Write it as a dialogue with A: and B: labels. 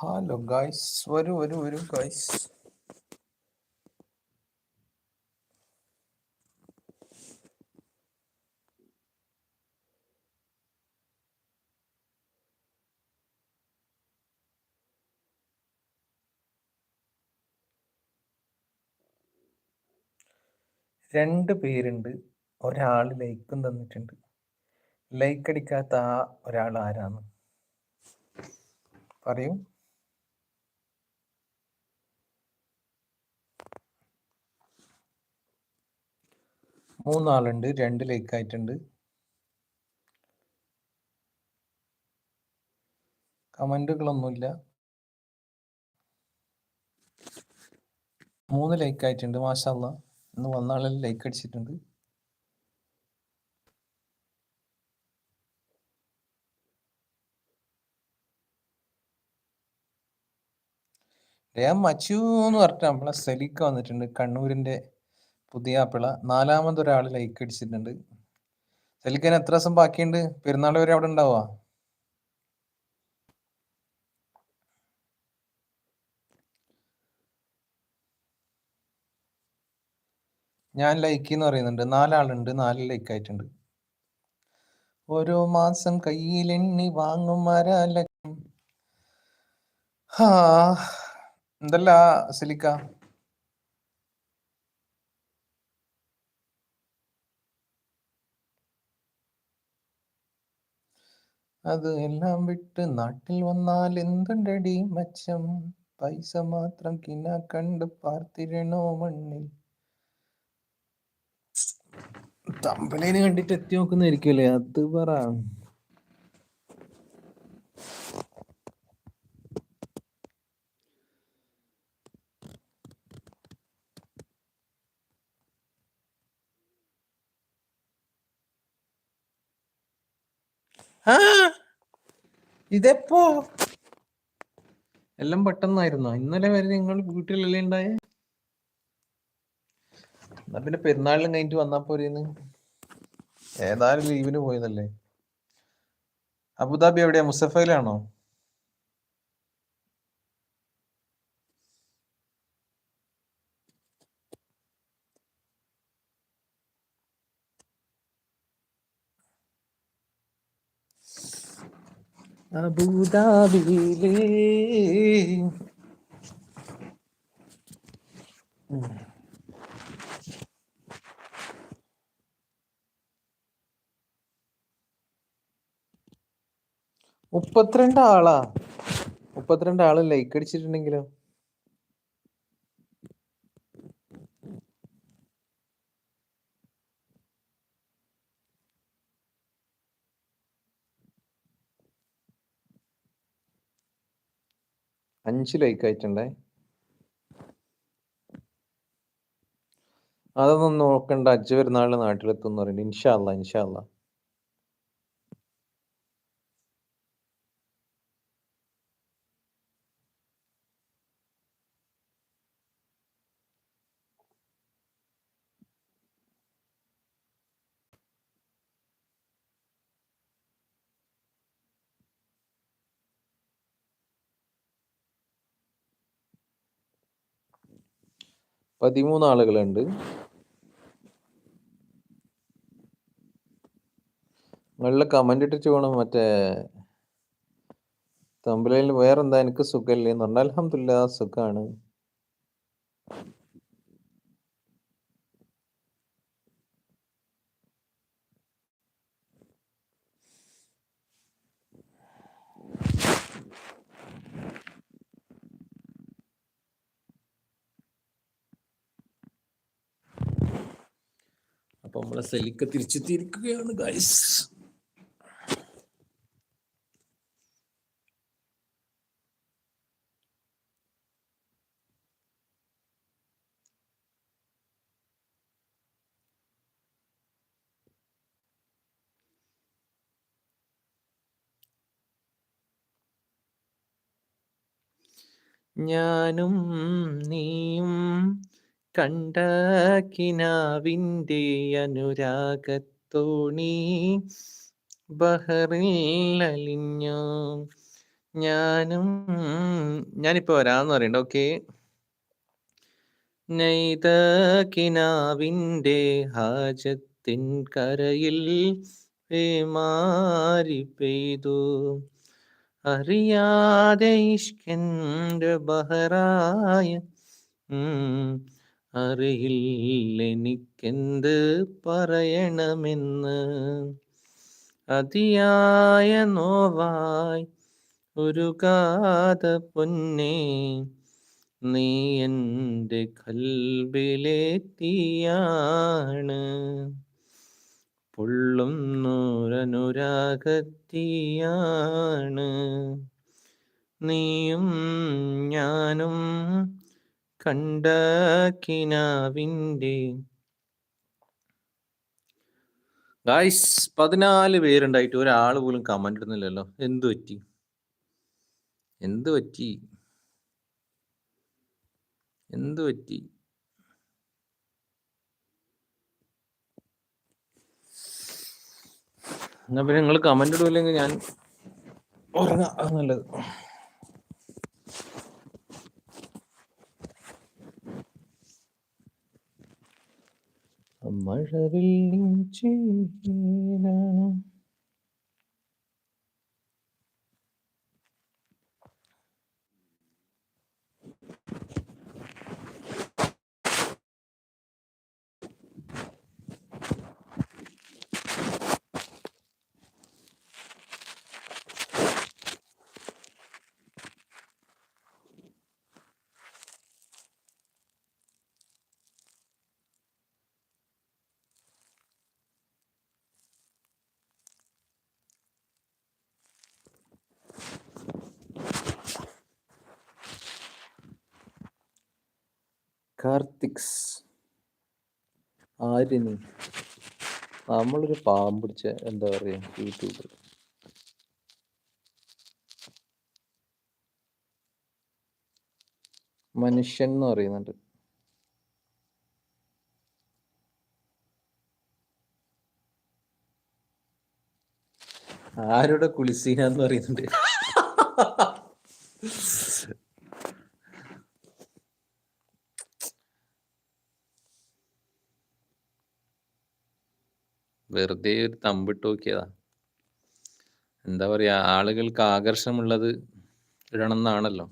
A: Hello guys വരൂ വരൂ വരൂ ഗായ്സ് രണ്ട് പേരുണ്ട്. ഒരാൾ ലൈക്കും തന്നിട്ടുണ്ട്. ലൈക്ക് അടിക്കാത്ത ആ ഒരാൾ ആരാണ് പറയൂ. മൂന്നാളുണ്ട് രണ്ട് ലൈക്ക് ആയിട്ടുണ്ട്. കമന്റുകളൊന്നുമില്ല. മൂന്ന് ലൈക്ക് ആയിട്ടുണ്ട് മാഷല്ല ഇന്ന് വന്ന ആളിൽ ലൈക്ക് അടിച്ചിട്ടുണ്ട്. ഞാൻ മച്ചു എന്ന് പറഞ്ഞിട്ട് നമ്മളെ സെലിക്ക വന്നിട്ടുണ്ട് കണ്ണൂരിന്റെ പുതിയ ആപ്പിള. നാലാമതൊരാൾ ലൈക്ക് അടിച്ചിട്ടുണ്ട്. സലിക്കന് എത്ര ദിവസം ബാക്കിയുണ്ട്? പെരുന്നാൾ വരെ അവിടെ ഉണ്ടാവുക? ഞാൻ ലൈക്ക് എന്ന് പറയുന്നുണ്ട്. നാലാളുണ്ട്. നാല് ലൈക്ക് ആയിട്ടുണ്ട്. ഓരോ മാസം കയ്യിലെണ്ണി വാങ്ങും മരാലക്ഷം ആ എന്തല്ല സിലിക്ക? അത് എല്ലാം വിട്ട് നാട്ടിൽ വന്നാൽ എന്തുണ്ടടി മച്ചം? പൈസ മാത്രം കിന കണ്ട് പാർത്തിരണോ മണ്ണിൽ? തമ്പലേന് കണ്ടിട്ട് എത്തി നോക്കുന്നായിരിക്കുമല്ലേ അത് പറ. ആ! ഇതെപ്പോ? എല്ലാം പെട്ടെന്നായിരുന്നോ? ഇന്നലെ വരെ നിങ്ങൾ വീട്ടിലല്ലേ ഉണ്ടായേ എന്നാ പിന്നെ പെരുന്നാളിലും കഴിഞ്ഞിട്ട് വന്നാ പോരേന്ന്. ഏതായാലും ലീവിന് പോയതല്ലേ? അബുദാബി എവിടെയാ? മുസഫയിലാണോ? അബുദാബിയിലേ. മുപ്പത്തിരണ്ട് ആളാ മുപ്പത്തിരണ്ട് ആൾ ലൈക്ക് അടിച്ചിട്ടുണ്ടെങ്കിലോ അഞ്ച് ലൈക്ക് ആയിട്ടുണ്ടേ. അതൊന്നും നോക്കണ്ട. അജ്ജ് പെരുന്നാളിന് നാട്ടിലെത്തും എന്ന് പറയുന്നുണ്ട്. ഇൻഷാല്ല ഇൻഷാല്ല പതിമൂന്ന് ആളുകളുണ്ട്. നിങ്ങളുടെ കമന്റ് ഇട്ടിട്ട് വേണം മറ്റേ തമ്പലയിൽ വേറെന്താ എനിക്ക് സുഖമില്ലേ എന്ന് പറഞ്ഞാൽ അലഹമില്ല സുഖാണ്. അപ്പൊ നമ്മളെ സെലിക്ക തിരിച്ചെത്തിയിരിക്കുകയാണ് ഗൈസ് ഞാനും നീയും കണ്ട കിനാവിന്റെ അനുരാഗത്തോണി ബഹറിൽ അലിഞ്ഞു. ഞാനും ഞാനിപ്പോ വരാന്ന് പറയണ്ട ഓക്കെ? നെയ്ത കിനാവിന്റെ ഹാജത്തിൻ കരയിൽ മാറി പെയ്തു. അറിയാതെ ഇഷ്കന്റെ ബഹറായ അറിയില്ലെനിക്കെന്ത് പറയണമെന്ന്? അതിയായ നോവായി ഒരു കാത പൊന്നെ നീ എന്റെ കൽബിലെ തീയാണ് പൊള്ളും നൂരനുരാഗത്തിയാണ് നീയും ഞാനും കണ്ട കിനാവിന്റെ ഗായ്സ് പതിനാല് പേരുണ്ടായിട്ട് ഒരാൾ പോലും കമന്റ് ഇടുന്നില്ലല്ലോ. എന്തു പറ്റി? എന്ത് പറ്റി? എന്ത് പറ്റി? എന്നാ പിന്നെ നിങ്ങൾ കമന്റ് ഇടൂല്ലെങ്കിൽ ഞാൻ ഉറങ്ങാം. നല്ലത്. മഴവില്ലിൻ ചേലാണ് കാർത്തിക്സ്. ആര്യന്. നമ്മളൊരു പാമ്പ് പിടിച്ച എന്താ പറയാ യൂട്യൂബർ മനുഷ്യൻ എന്ന് പറയുന്നുണ്ട്. ആരുടെ കുളിസീന എന്ന് പറയുന്നുണ്ട്? വെറുതെ ഒരു തമ്പിട്ട് നോക്കിയതാ. എന്താ പറയാ ആളുകൾക്ക് ആകർഷമുള്ളത് ഇടണം എന്നാണല്ലോ